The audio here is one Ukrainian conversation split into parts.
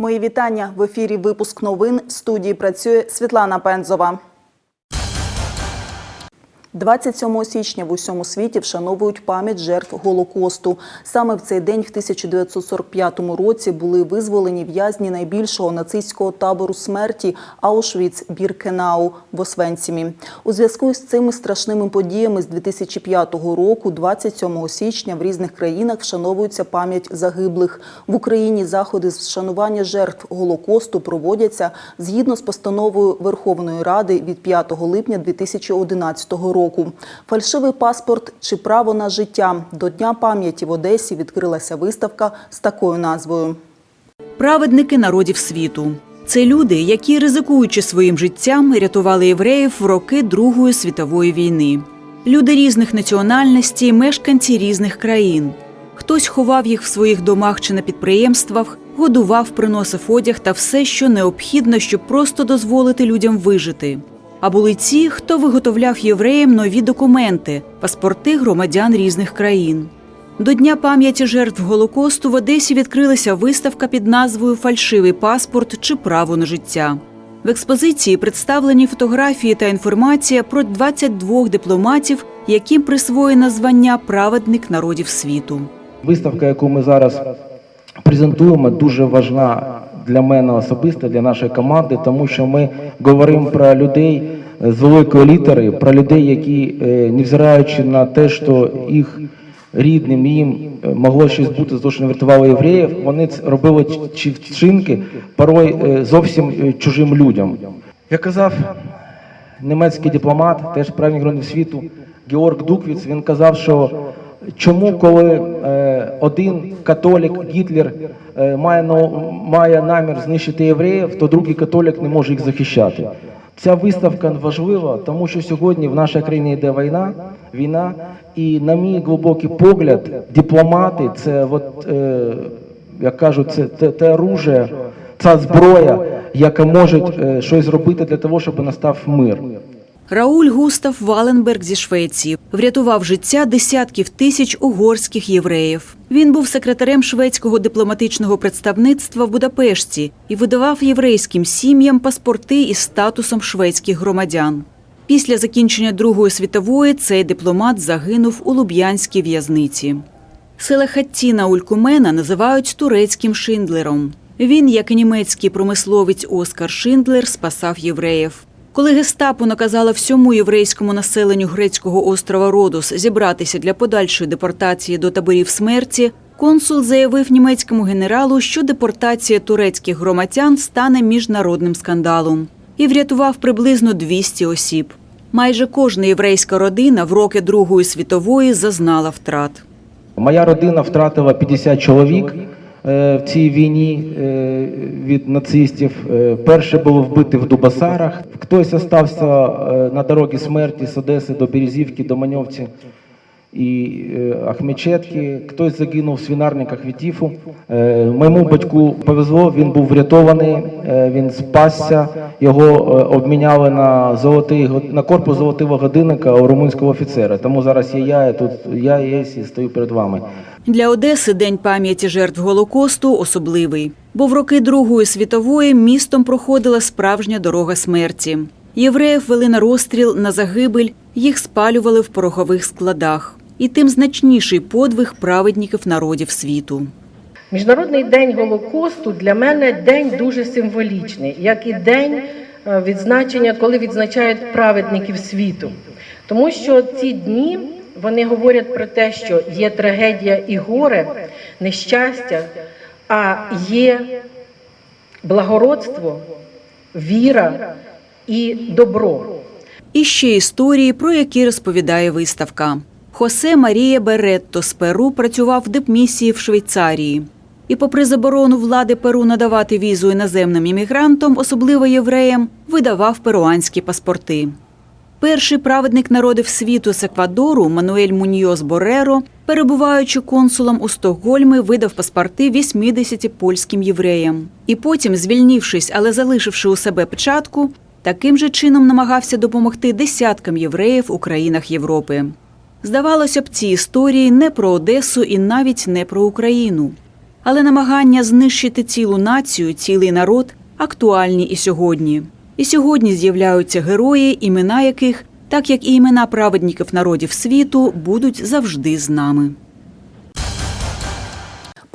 Мої вітання в ефірі. Випуск новин студії працює Світлана Пензова. 27 січня в усьому світі вшановують пам'ять жертв Голокосту. Саме в цей день, в 1945 році, були визволені в'язні найбільшого нацистського табору смерті Аушвіц-Біркенау в Освенцімі. У зв'язку з цими страшними подіями з 2005 року, 27 січня, в різних країнах вшановується пам'ять загиблих. В Україні заходи з вшанування жертв Голокосту проводяться згідно з постановою Верховної Ради від 5 липня 2011 року. Фальшивий паспорт чи право на життя до Дня пам'яті в Одесі відкрилася виставка з такою назвою. Праведники народів світу. Це люди, які, ризикуючи своїм життям, рятували євреїв в роки Другої світової війни. Люди різних національностей, мешканці різних країн. Хтось ховав їх в своїх домах чи на підприємствах, годував, приносив одяг та все, що необхідно, щоб просто дозволити людям вижити. А були ті, хто виготовляв євреям нові документи, паспорти громадян різних країн. До Дня пам'яті жертв Голокосту в Одесі відкрилася виставка під назвою Фальшивий паспорт чи право на життя. В експозиції представлені фотографії та інформація про 22 дипломатів, яким присвоєно звання Праведник народів світу. Виставка, яку ми зараз презентуємо, дуже важна для мене особисто, для нашої команди, тому що ми говоримо про людей з великої літери, про людей, які, е, невзираючи на те, що їх рідним їм е, могло щось бути за те, що не врятували євреїв, вони робили чи вчинки порой е, зовсім чужим людям. Я казав, німецький дипломат, теж правильний громадянин світу, Георг Дуквіц, він казав, що чому, коли е, один католік Гітлер е, має, має намір знищити євреїв, то другий католік не може їх захищати. Ця виставка важлива, тому що сьогодні в нашій країні йде війна, війна, і на мій глибокий погляд, дипломати це от, е, як кажуть, це те, те оружие, ця зброя, яка може е, щось зробити для того, щоб настав мир. Рауль Густав Валенберг зі Швеції врятував життя десятків тисяч угорських євреїв. Він був секретарем шведського дипломатичного представництва в Будапешті і видавав єврейським сім'ям паспорти із статусом шведських громадян. Після закінчення Другої світової цей дипломат загинув у Луб'янській в'язниці. Селехаттіна Улькумена називають турецьким Шиндлером. Він, як і німецький промисловець Оскар Шиндлер, спасав євреїв. Коли гестапо наказало всьому єврейському населенню грецького острова Родос зібратися для подальшої депортації до таборів смерті, консул заявив німецькому генералу, що депортація турецьких громадян стане міжнародним скандалом, і врятував приблизно 200 осіб. Майже кожна єврейська родина в роки Другої світової зазнала втрат. Моя родина втратила 50 чоловік в цій війні е, від нацистів. Перше було вбити в Дубасарах. Хтось е, на дорозі смерті з Одеси до Березівки, до Маньовці і е, Ахмечетки. Хтось загинув в свинарниках від тифу. Е, Моєму батьку повезло, він був врятований, е, він спасся. Його обміняли на золотий на корпус золотого годинника у румунського офіцера. Тому зараз є я, і тут я є і стою перед вами. Для Одеси День пам'яті жертв Голокосту особливий, бо в роки Другої світової містом проходила справжня дорога смерті. Євреїв вели на розстріл, на загибель, їх спалювали в порохових складах. І тим значніший подвиг праведників народів світу. Міжнародний день Голокосту для мене день дуже символічний, як і день е, відзначення, коли відзначають праведників світу. Тому що ці дні вони говорять про те, що є трагедія і горе, нещастя, а є благородство, віра і добро. І ще історії, про які розповідає виставка. Хосе Марія Беретто з Перу працював в дипмісії в Швейцарії. І, попри заборону влади Перу надавати візу іноземним іммігрантам, особливо євреям, видавав перуанські паспорти. Перший праведник народів світу з Еквадору Мануель Муньйоз Бореро, перебуваючи консулом у Стокгольмі, видав паспорти 80 польським євреям. І потім, звільнившись, але залишивши у себе печатку, таким же чином намагався допомогти десяткам євреїв у країнах Європи. Здавалося б, ці історії не про Одесу і навіть не про Україну. Але намагання знищити цілу націю, цілий народ актуальні і сьогодні. І сьогодні з'являються герої, імена яких, так як і імена праведників народів світу, будуть завжди з нами.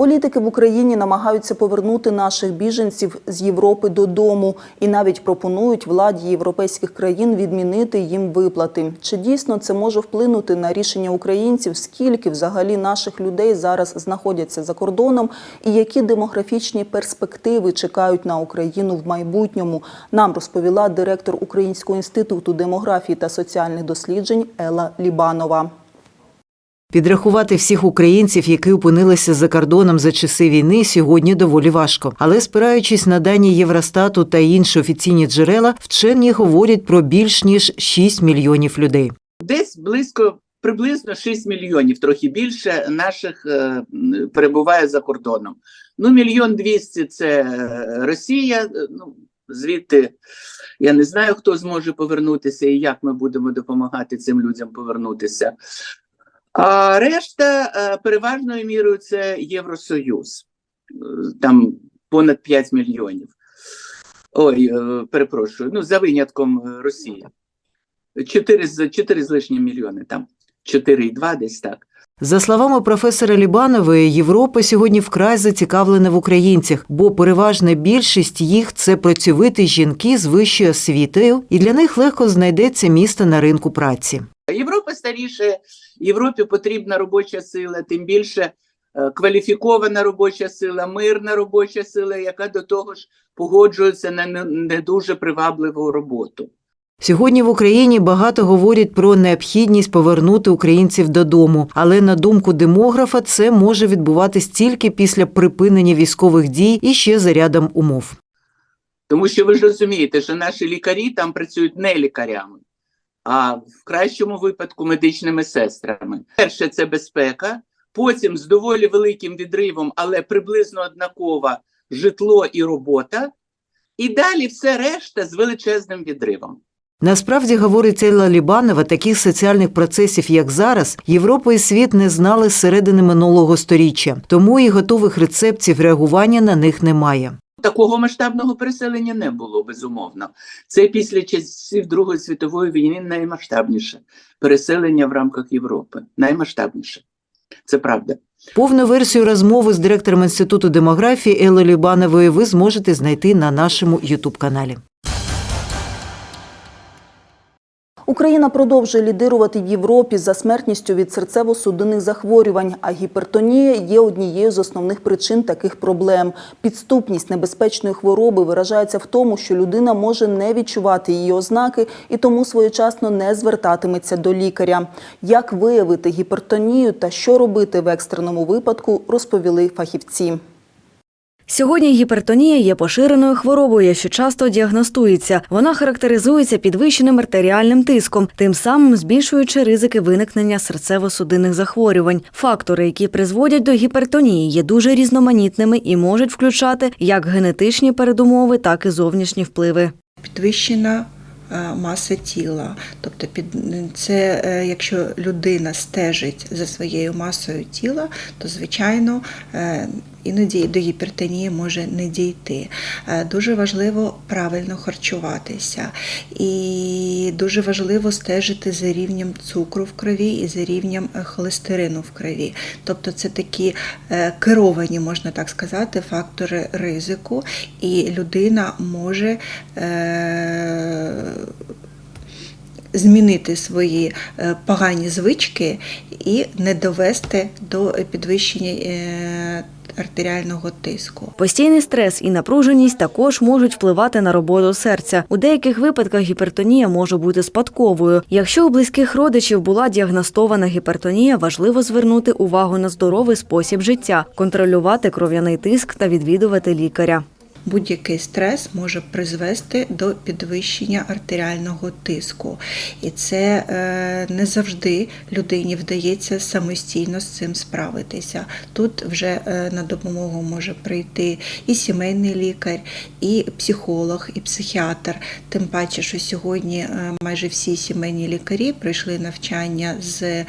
Політики в Україні намагаються повернути наших біженців з Європи додому і навіть пропонують владі європейських країн відмінити їм виплати. Чи дійсно це може вплинути на рішення українців? Скільки взагалі наших людей зараз знаходяться за кордоном, і які демографічні перспективи чекають на Україну в майбутньому? Нам розповіла директор Українського інституту демографії та соціальних досліджень Ела Лібанова. Підрахувати всіх українців, які опинилися за кордоном за часи війни, сьогодні доволі важко. Але спираючись на дані Євростату та інші офіційні джерела, вчені говорять про більш ніж 6 мільйонів людей. Десь близько приблизно 6 мільйонів, трохи більше наших е, перебуває за кордоном. Ну, мільйон двісті це е, Росія. е, Ну звідти я не знаю, хто зможе повернутися і як ми будемо допомагати цим людям повернутися. А решта е, переважною мірою це Євросоюз, Е, там понад 5 мільйонів. Ой, е, перепрошую, ну за винятком Росії. 4 з 4 з лишнім мільйони там. 4,2 десь так. За словами професора Лібанової, Європа сьогодні вкрай зацікавлена в українцях, бо переважна більшість їх це працьовиті жінки з вищою освітою, і для них легко знайдеться місце на ринку праці. Європа старіше, Європі потрібна робоча сила, тим більше е, кваліфікована робоча сила, мирна робоча сила, яка до того ж погоджується на не, не дуже привабливу роботу. Сьогодні в Україні багато говорять про необхідність повернути українців додому, але на думку демографа, це може відбуватись тільки після припинення військових дій і ще за рядом умов. Тому що ви ж розумієте, що наші лікарі там працюють не лікарями, а в кращому випадку медичними сестрами. Перше це безпека, потім з доволі великим відривом, але приблизно однакова житло і робота, і далі все решта з величезним відривом. Насправді, говорить Елла Лібанова, таких соціальних процесів, як зараз, Європа і світ не знали з середини минулого сторіччя, тому і готових рецептів реагування на них немає. Такого масштабного переселення не було, безумовно. Це після часів Другої світової війни наймасштабніше переселення в рамках Європи. Наймасштабніше. Це правда. Повну версію розмови з директором інституту демографії Елли Лібанової ви зможете знайти на нашому ютуб каналі. Україна продовжує лідирувати в Європі за смертністю від серцево-судинних захворювань, а гіпертонія є однією з основних причин таких проблем. Підступність небезпечної хвороби виражається в тому, що людина може не відчувати її ознаки і тому своєчасно не звертатиметься до лікаря. Як виявити гіпертонію та що робити в екстреному випадку, розповіли фахівці. Сьогодні гіпертонія є поширеною хворобою, що часто діагностується. Вона характеризується підвищеним артеріальним тиском, тим самим збільшуючи ризики виникнення серцево-судинних захворювань. Фактори, які призводять до гіпертонії, є дуже різноманітними і можуть включати як генетичні передумови, так і зовнішні впливи. підвищена е, маса тіла. Тобто під це, е, якщо людина стежить за своєю масою тіла, то звичайно е, іноді до гіпертонії може не дійти. Е, Дуже важливо правильно харчуватися, і дуже важливо стежити за рівнем цукру в крові і за рівнем е, холестерину в крові. Тобто це такі е, керовані, можна так сказати, фактори ризику, і людина може змінити свої погані звички і не довести до підвищення артеріального тиску. Постійний стрес і напруженість також можуть впливати на роботу серця. У деяких випадках гіпертонія може бути спадковою. Якщо у близьких родичів була діагностована гіпертонія, важливо звернути увагу на здоровий спосіб життя, контролювати кров'яний тиск та відвідувати лікаря. Будь-який стрес може призвести до підвищення артеріального тиску. І це е, не завжди людині вдається самостійно з цим справитися. Тут вже е, на допомогу може прийти і сімейний лікар, і психолог, і психіатр. Тим паче, що сьогодні е, майже всі сімейні лікарі пройшли навчання з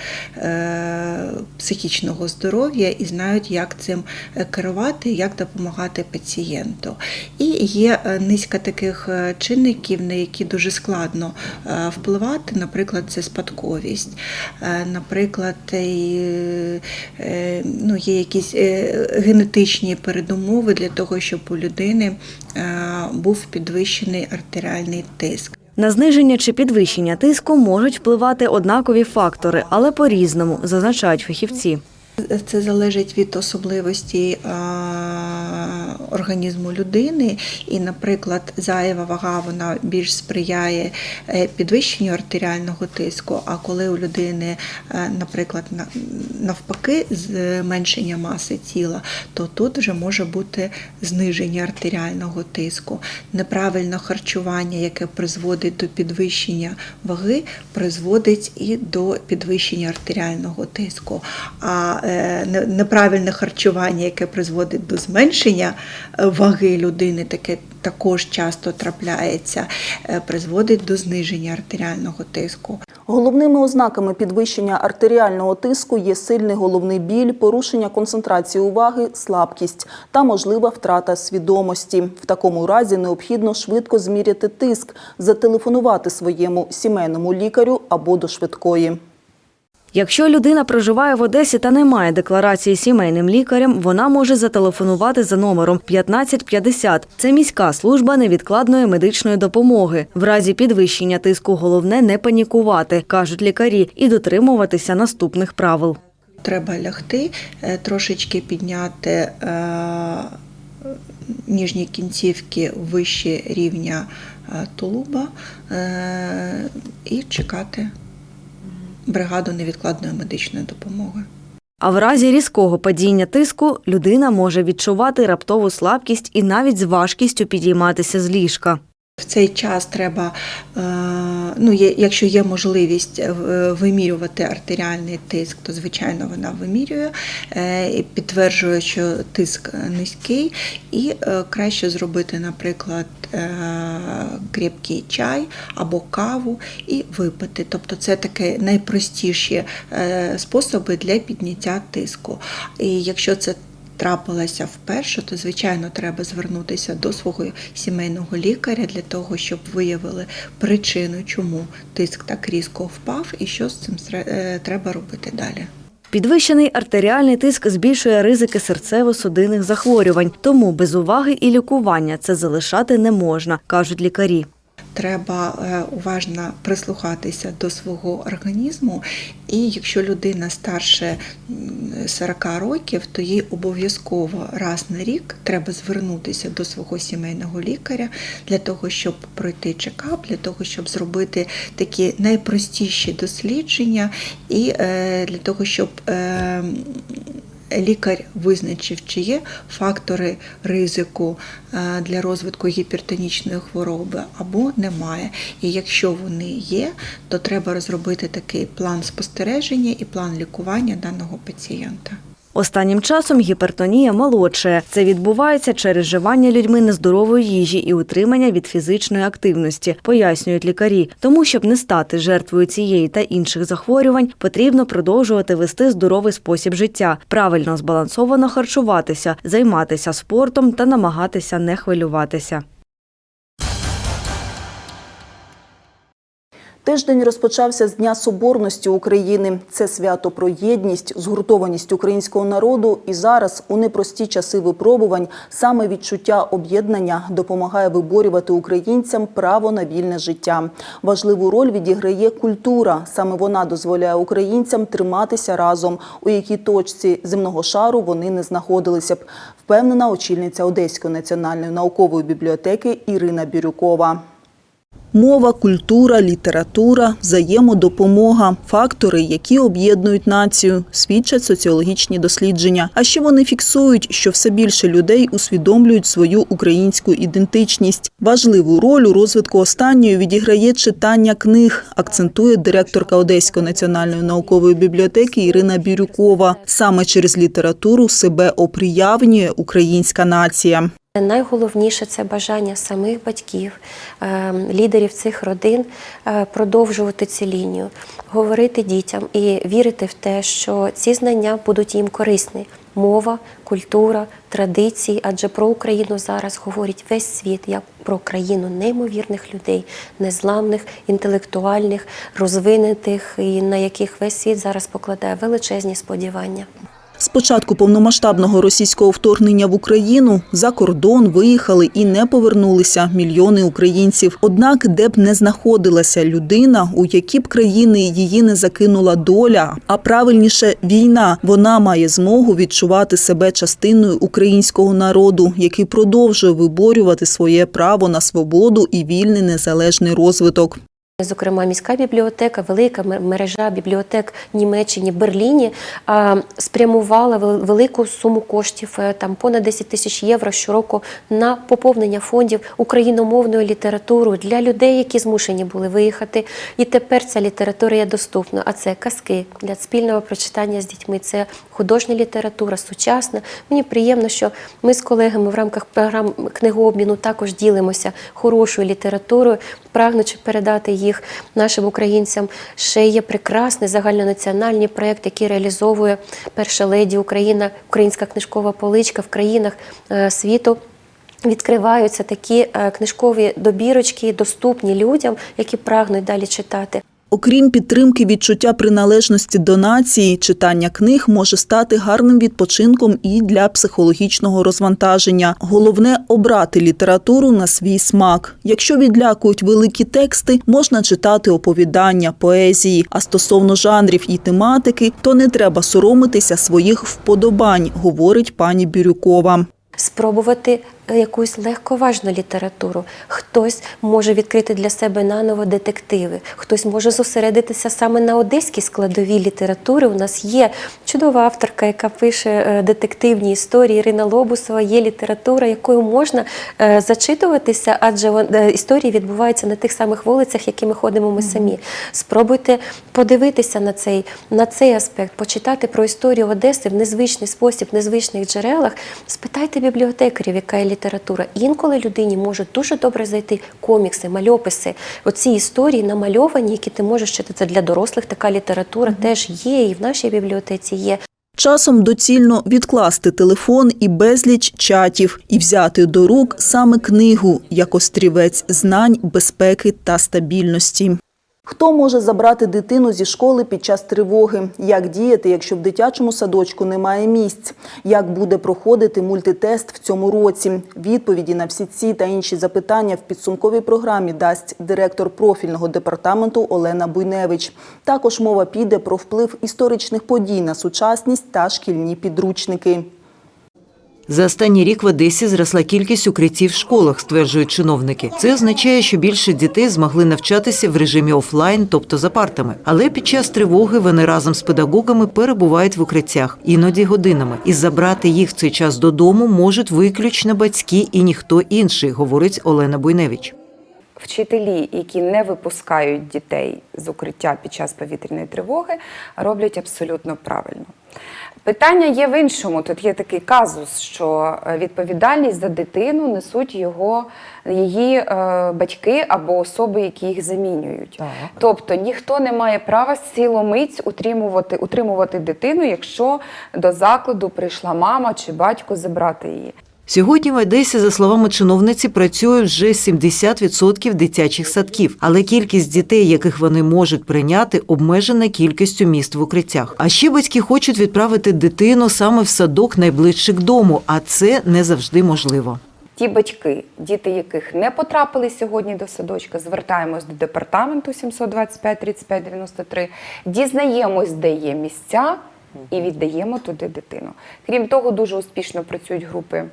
психічного здоров'я і знають, як цим керувати, як допомагати пацієнту. І є е, низка таких е, чинників, на які дуже складно е, впливати. Наприклад, це спадковість. Наприклад, ну, є якісь генетичні передумови для того, щоб у людини був підвищений артеріальний тиск. На зниження чи підвищення тиску можуть впливати однакові фактори, але по-різному, зазначають фахівці. Це залежить від особливості організму людини, і, наприклад, зайва вага вона більш сприяє е, підвищенню артеріального тиску. А коли у людини, е, наприклад, навпаки, зменшення маси тіла, то тут вже може бути зниження артеріального тиску. Неправильне харчування, яке призводить до підвищення ваги, призводить і до підвищення артеріального тиску. А неправильне харчування, яке призводить до зменшення е, ваги людини, таке також часто трапляється, е, призводить до зниження артеріального тиску. Головними ознаками підвищення артеріального тиску є сильний головний біль, порушення концентрації уваги, слабкість та можлива втрата свідомості. В такому разі необхідно швидко зміряти тиск, зателефонувати своєму сімейному лікарю або до швидкої. Якщо людина проживає в Одесі та не має декларації сімейним лікарем, вона може зателефонувати за номером 1550. Це міська служба невідкладної медичної допомоги. В разі підвищення тиску головне не панікувати, кажуть лікарі, і дотримуватися наступних правил. Треба лягти, е, трошечки підняти е, ніжні кінцівки вище рівня е, тулуба і чекати бригаду невідкладної медичної допомоги. А в разі різкого падіння тиску людина може відчувати раптову слабкість і навіть з важкістю підійматися з ліжка. В цей час треба, е, ну, якщо є можливість е, вимірювати артеріальний тиск, то звичайно вона вимірює, е, підтверджує, що тиск низький, і е, краще зробити, наприклад, е, крепкий чай або каву і випити. Тобто це такі найпростіші е, способи для підняття тиску. І якщо це трапилася вперше, то звичайно треба звернутися до свого сімейного лікаря для того, щоб виявили причину, чому тиск так різко впав, і що з цим е, треба робити далі. Підвищений артеріальний тиск збільшує ризики серцево-судинних захворювань, тому без уваги і лікування це залишати не можна, кажуть лікарі. Треба е, уважно прислухатися до свого організму, і якщо людина старше м, 40 років, то їй обов'язково раз на рік треба звернутися до свого сімейного лікаря для того, щоб пройти чекап, для того, щоб зробити такі найпростіші дослідження, і е, для того, щоб е, лікар визначив, чи є фактори ризику е, для розвитку гіпертонічної хвороби або немає. І якщо вони є, то треба розробити такий план спостереження і план лікування даного пацієнта. Останнім часом гіпертонія молодшає. Це відбувається через вживання людьми нездорової їжі і утримання від фізичної активності, пояснюють лікарі. Тому, щоб не стати жертвою цієї та інших захворювань, потрібно продовжувати вести здоровий спосіб життя, правильно збалансовано харчуватися, займатися спортом та намагатися не хвилюватися. Тиждень розпочався з Дня Соборності України. Це свято про єдність, згуртованість українського народу. І зараз, у непрості часи випробувань, саме відчуття об'єднання допомагає виборювати українцям право на вільне життя. Важливу роль відіграє культура. Саме вона дозволяє українцям триматися разом, у якій точці земного шару вони не знаходилися б. Впевнена очільниця Одеської національної наукової бібліотеки Ірина Бірюкова. Мова, культура, література, взаємодопомога фактори, які об'єднують націю, свідчать соціологічні дослідження. А ще вони фіксують, що все більше людей усвідомлюють свою українську ідентичність. Важливу роль у розвитку останньої відіграє читання книг, акцентує директорка Одеської національної наукової бібліотеки Ірина Бірюкова. Саме через літературу себе оприявнює українська нація. Найголовніше це бажання самих батьків, е, лідерів цих родин е, продовжувати цю лінію, говорити дітям і вірити в те, що ці знання будуть їм корисні. Мова, культура, традиції, адже про Україну зараз говорить весь світ як про країну неймовірних людей, незламних, інтелектуальних, розвинутих і на яких весь світ зараз покладає величезні сподівання. З початку повномасштабного російського вторгнення в Україну за кордон виїхали і не повернулися мільйони українців. Однак, де б не знаходилася людина, у які б країни її не закинула доля, а правильніше війна, вона має змогу відчувати себе частиною українського народу, який продовжує виборювати своє право на свободу і вільний незалежний розвиток. Зокрема, міська бібліотека, велика мережа бібліотек Німеччині, Берліні спрямувала велику суму коштів, е, там понад 10 тисяч євро щороку на поповнення фондів україномовною літературою для людей, які змушені були виїхати. І тепер ця література є доступна. А це казки для спільного прочитання з дітьми. Це художня література, сучасна. Мені приємно, що ми з колегами в рамках програм книгообміну також ділимося хорошою літературою, прагнучи передати їх нашим українцям. Ще є прекрасний загальнонаціональний проєкт, який реалізовує перша леді Україна, українська книжкова поличка в країнах е, світу. Відкриваються такі е, книжкові добірочки, доступні людям, які прагнуть далі читати. Окрім підтримки відчуття приналежності до нації, читання книг може стати гарним відпочинком і для психологічного розвантаження. Головне обрати літературу на свій смак. Якщо відлякують великі тексти, можна читати оповідання, поезії. А стосовно жанрів і тематики, то не треба соромитися своїх вподобань, говорить пані Бірюкова. спробувати якусь легковажну літературу. Хтось може відкрити для себе наново детективи, хтось може зосередитися саме на одеській складовій літератури. У нас є чудова авторка, яка пише е, детективні історії. Ірина Лобусова, є література, якою можна е, зачитуватися, адже е, історії відбуваються на тих самих вулицях, якими ходимо ми самі. Спробуйте подивитися на цей, на цей аспект, почитати про історію Одеси в незвичний спосіб, в незвичних джерелах. Спитайте бібліотекарів, яка є література. Інколи людині можуть дуже добре зайти комікси, мальописи. Оці історії намальовані, які ти можеш читати. Це для дорослих така література теж є, і в нашій бібліотеці є. Часом доцільно відкласти телефон і безліч чатів і взяти до рук саме книгу як острівець знань, безпеки та стабільності. Хто може забрати дитину зі школи під час тривоги? Як діяти, якщо в дитячому садочку немає місць? Як буде проходити мультитест в цьому році? Відповіді на всі ці та інші запитання в підсумковій програмі дасть директор профільного департаменту Олена Буйневич. Також мова піде про вплив історичних подій на сучасність та шкільні підручники. За останній рік в Одесі зросла кількість укриттів в школах, стверджують чиновники. Це означає, що більше дітей змогли навчатися в режимі офлайн, тобто за партами. Але під час тривоги вони разом з педагогами перебувають в укриттях, іноді годинами. І забрати їх в цей час додому можуть виключно батьки і ніхто інший, говорить Олена Буйневич. Вчителі, які не випускають дітей з укриття під час повітряної тривоги, роблять абсолютно правильно. Питання є в іншому. Тут є такий казус, що е, відповідальність за дитину несуть його її е, батьки або особи, які їх замінюють. Тобто ніхто не має права силомиць утримувати, утримувати дитину, якщо до закладу прийшла мама чи батько забрати її. Сьогодні в Одесі, за словами чиновниці, працює вже 70% дитячих садків, але кількість дітей, яких вони можуть прийняти, обмежена кількістю міст в укриттях. А ще батьки хочуть відправити дитину саме в садок найближче к дому, а це не завжди можливо. Ті батьки, діти яких не потрапили сьогодні до садочка, звертаємось до департаменту 725 35 93, дізнаємось, де є місця, і віддаємо туди дитину. Крім того, дуже успішно працюють групи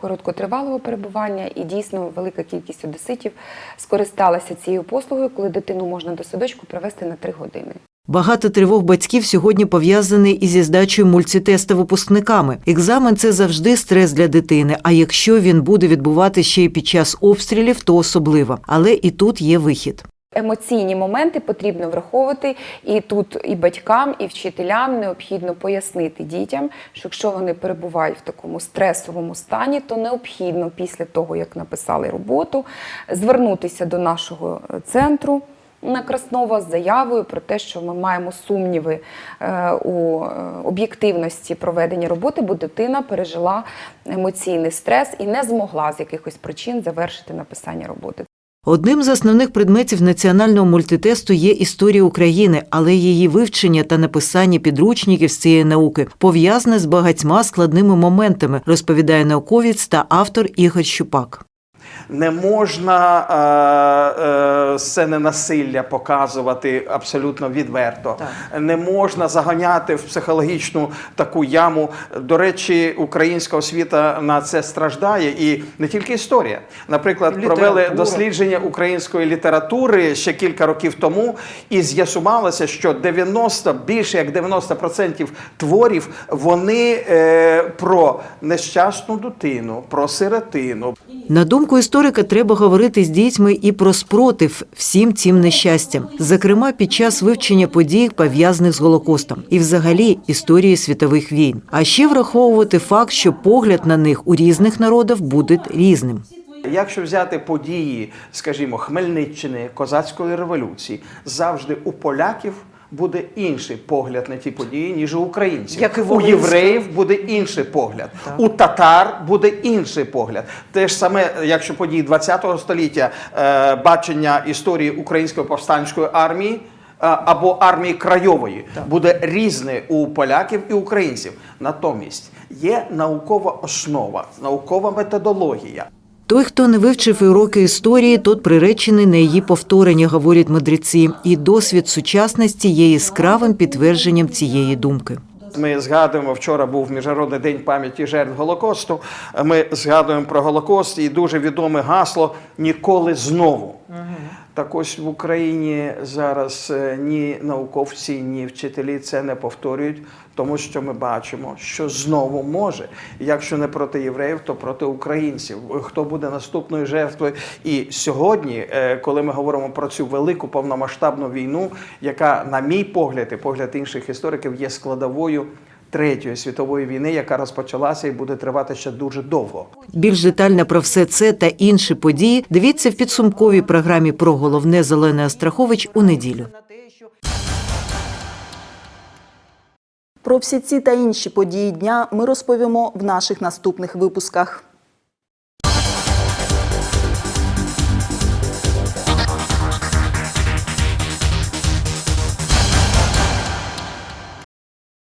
короткотривалого перебування, і дійсно велика кількість одеситів скористалася цією послугою, коли дитину можна до садочку привезти на 3 години. Багато тривог батьків сьогодні пов'язаний із здачею мультитесту випускниками. Екзамен це завжди стрес для дитини. А якщо він буде відбувати ще й під час обстрілів, то особливо. Але і тут є вихід. Емоційні моменти потрібно враховувати, і тут і батькам, і вчителям необхідно пояснити дітям, що якщо вони перебувають в такому стресовому стані, то необхідно після того, як написали роботу, звернутися до нашого е, центру. На Краснова з заявою про те, що ми маємо сумніви е, у е, об'єктивності проведення роботи, бо дитина пережила емоційний стрес і не змогла з якихось причин завершити написання роботи. Одним з основних предметів національного мультитесту є історія України, але її вивчення та написання підручників з цієї науки пов'язане з багатьма складними моментами, розповідає науковець та автор Ігор Щупак. Не можна е, е, сцени насилля показувати абсолютно відверто. Не можна заганяти в психологічну таку яму. До речі, українська освіта на це страждає, і не тільки історія. Наприклад, провели дослідження української літератури ще кілька років тому, і з'ясувалося, що 90, більше як 90% творів вони е, про нещасну дитину, про сиротину, На думку історика, треба говорити з дітьми і про спротив всім цим нещастям, зокрема під час вивчення подій, пов'язаних з Голокостом, і взагалі історії світових війн. А ще враховувати факт, що погляд на них у різних народів буде різним. Якщо взяти події, скажімо, Хмельниччини, козацької революції, завжди у поляків буде інший погляд на ті події, ніж у українців. Як і у євреїв буде інший погляд, у татар буде інший погляд. Те ж саме, якщо події ХХ століття, е, бачення історії української повстанської армії. е, Або армії крайової буде різне у поляків і українців. Натомість є наукова основа, наукова методологія. Той, хто не вивчив уроки історії, тот приречений на її повторення, говорять мудреці. І досвід сучасності є яскравим підтвердженням цієї думки. Ми згадуємо, вчора був Міжнародний день пам'яті жертв Голокосту. Ми згадуємо про Голокост і дуже відоме гасло Ніколи знову. Так ось в Україні зараз е, ні науковці, ні вчителі це не повторюють, тому що ми бачимо, що знову може. Якщо не проти євреїв, то проти українців. Хто буде наступною жертвою? І сьогодні, е, коли ми говоримо про цю велику повномасштабну війну, яка, на мій погляд, і погляд інших істориків, є складовою. Третьої світової війни, яка розпочалася і буде тривати ще дуже довго. Більш детально про все це та інші події дивіться в підсумковій програмі про головне Зелене Астрахович у неділю. Про всі ці та інші події дня ми розповімо в наших наступних випусках.